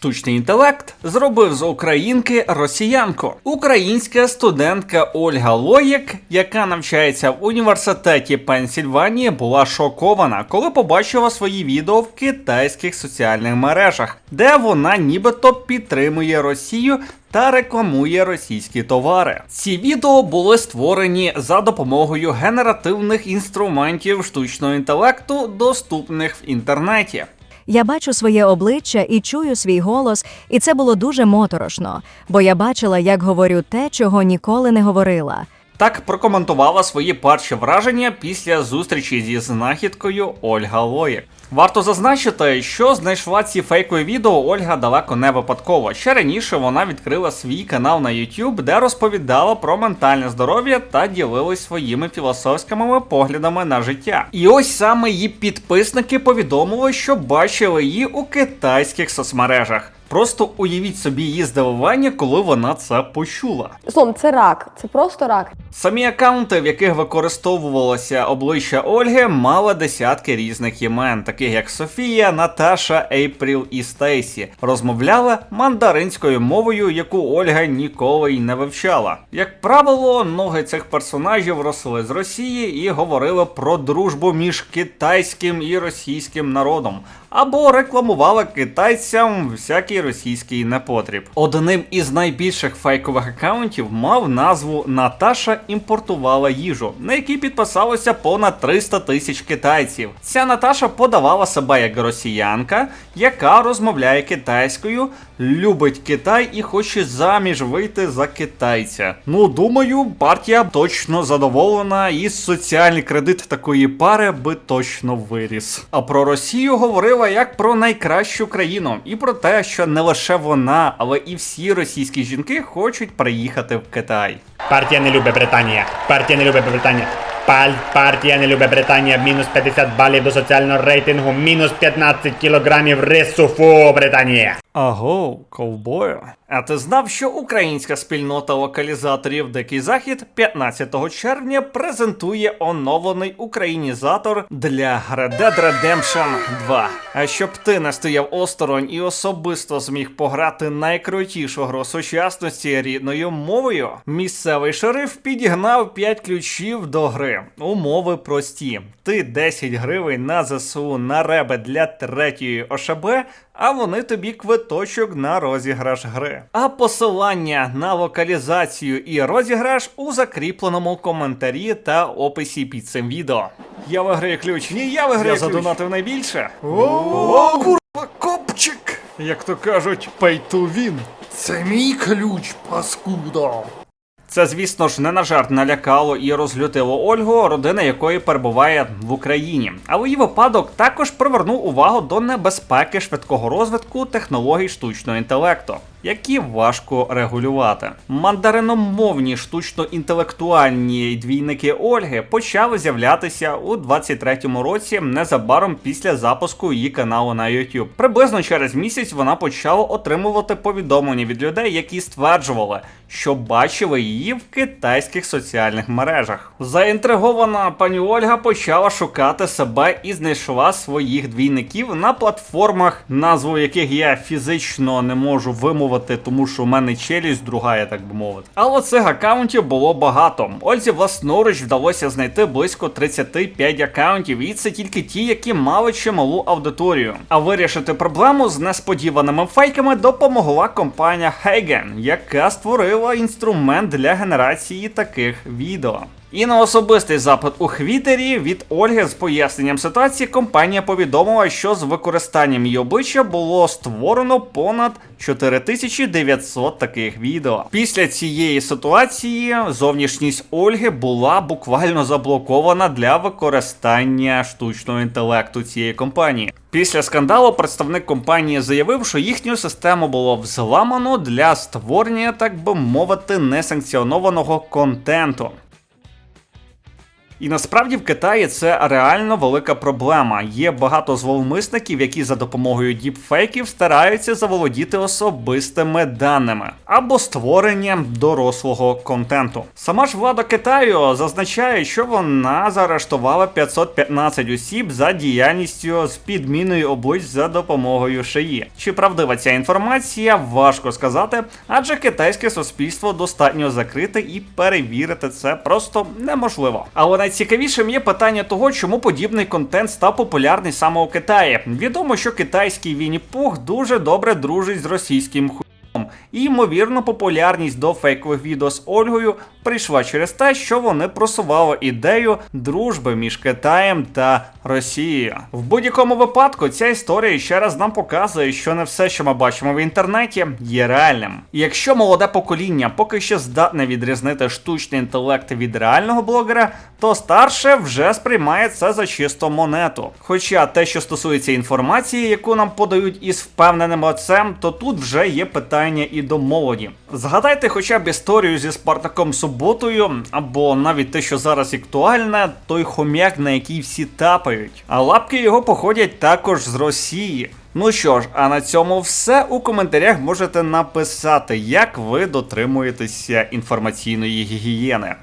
Штучний інтелект зробив з українки росіянку. Українська студентка Ольга Лоєк, яка навчається в університеті Пенсільванії, була шокована, коли побачила свої відео в китайських соціальних мережах, де вона нібито підтримує Росію. Та рекламує російські товари. Ці відео були створені за допомогою генеративних інструментів штучного інтелекту, доступних в інтернеті. Я бачу своє обличчя і чую свій голос, і це було дуже моторошно, бо я бачила, як говорю те, чого ніколи не говорила. Так прокоментувала свої перші враження після зустрічі зі знахідкою Ольга Лоєк. Варто зазначити, що знайшла ці фейкові відео Ольга далеко не випадково. Ще раніше вона відкрила свій канал на YouTube, де розповідала про ментальне здоров'я та ділилась своїми філософськими поглядами на життя. І ось саме її підписники повідомили, що бачили її у китайських соцмережах. Просто уявіть собі її здивування, коли вона це почула. Словом, це рак, це просто рак. Самі аккаунти, в яких використовувалося обличчя Ольги, мали десятки різних імен, таких як Софія, Наташа, Ейпріл і Стейсі. Розмовляли мандаринською мовою, яку Ольга ніколи й не вивчала. Як правило, ноги цих персонажів росли з Росії і говорили про дружбу між китайським і російським народом. Або рекламували китайцям російський непотріб. Одним із найбільших фейкових аккаунтів мав назву Наташа імпортувала їжу, на якій підписалося понад 300 тисяч китайців. Ця Наташа подавала себе як росіянка, яка розмовляє китайською, любить Китай і хоче заміж вийти за китайця. Ну, думаю, партія точно задоволена, і соціальний кредит такої пари би точно виріс. А про Росію говорила як про найкращу країну, і про те, що не лише вона, але і всі російські жінки хочуть приїхати в Китай. Партія не любить Британія. Партія не любить Британія. Партія не любить Британія. Мінус 50 балів до соціального рейтингу. Мінус 15 кілограмів рису. Фу, Британія. Аго, ковбою. А ти знав, що українська спільнота локалізаторів Дикий Захід 15 червня презентує оновлений українізатор для Red Dead Redemption 2. А щоб ти не стояв осторонь і особисто зміг пограти найкрутішу гру сучасності рідною мовою, місцевий шериф підігнав 5 ключів до гри. Умови прості. Ти 10 гривень на ЗСУ на ребе для третьої ОШБ, а вони тобі квиточок на розіграш гри. А посилання на локалізацію і розіграш у закріпленому коментарі та описі під цим відео. Я виграю ключ. Ні, я виграю. Я задонатив найбільше. О, курва, копчик! Як то кажуть, pay to win. Це мій ключ, паскуда. Це, звісно ж, не на жарт налякало і розлютило Ольгу, родина якої перебуває в Україні. Але її випадок також привернув увагу до небезпеки швидкого розвитку технологій штучного інтелекту, які важко регулювати. Мандариномовні штучно-інтелектуальні двійники Ольги почали з'являтися у 23-му році, незабаром після запуску її каналу на YouTube. Приблизно через місяць вона почала отримувати повідомлення від людей, які стверджували, що бачили її в китайських соціальних мережах. Заінтригована пані Ольга почала шукати себе і знайшла своїх двійників на платформах, назву яких я фізично не можу вимовити, тому що у мене челюсть другая, так би мовити. Але цих акаунтів було багато. Ользі власноруч вдалося знайти близько 35 акаунтів, і це тільки ті, які мали чималу аудиторію. А вирішити проблему з несподіваними фейками допомогла компанія Hagen, яка створила інструмент для генерації таких відео. І на особистий запит у Хвітері від Ольги з поясненням ситуації компанія повідомила, що з використанням її обличчя було створено понад 4900 таких відео. Після цієї ситуації зовнішність Ольги була буквально заблокована для використання штучного інтелекту цієї компанії. Після скандалу представник компанії заявив, що їхню систему було взламано для створення, так би мовити, несанкціонованого контенту. І насправді в Китаї це реально велика проблема. Є багато зловмисників, які за допомогою діпфейків стараються заволодіти особистими даними або створенням дорослого контенту. Сама ж влада Китаю зазначає, що вона заарештувала 515 осіб за діяльністю з підміною облич за допомогою шиї. Чи правдива ця інформація, важко сказати, адже китайське суспільство достатньо закрите і перевірити це просто неможливо. Але найцікавішим є питання того, чому подібний контент став популярний саме у Китаї. Відомо, що китайський Вінні-Пух дуже добре дружить з російським ху. І, ймовірно, популярність до фейкових відео з Ольгою прийшла через те, що вони просували ідею дружби між Китаєм та Росією. В будь-якому випадку ця історія ще раз нам показує, що не все, що ми бачимо в інтернеті, є реальним. Якщо молоде покоління поки що здатне відрізнити штучний інтелект від реального блогера, то старше вже сприймає це за чисту монету. Хоча те, що стосується інформації, яку нам подають із впевненим лицем, то тут вже є питання і до молоді. Згадайте хоча б історію зі Спартаком Суботою, або навіть те, що зараз актуальне, той хом'як, на який всі тапають. А лапки його походять також з Росії. Ну що ж, а на цьому все. У коментарях можете написати, як ви дотримуєтеся інформаційної гігієни.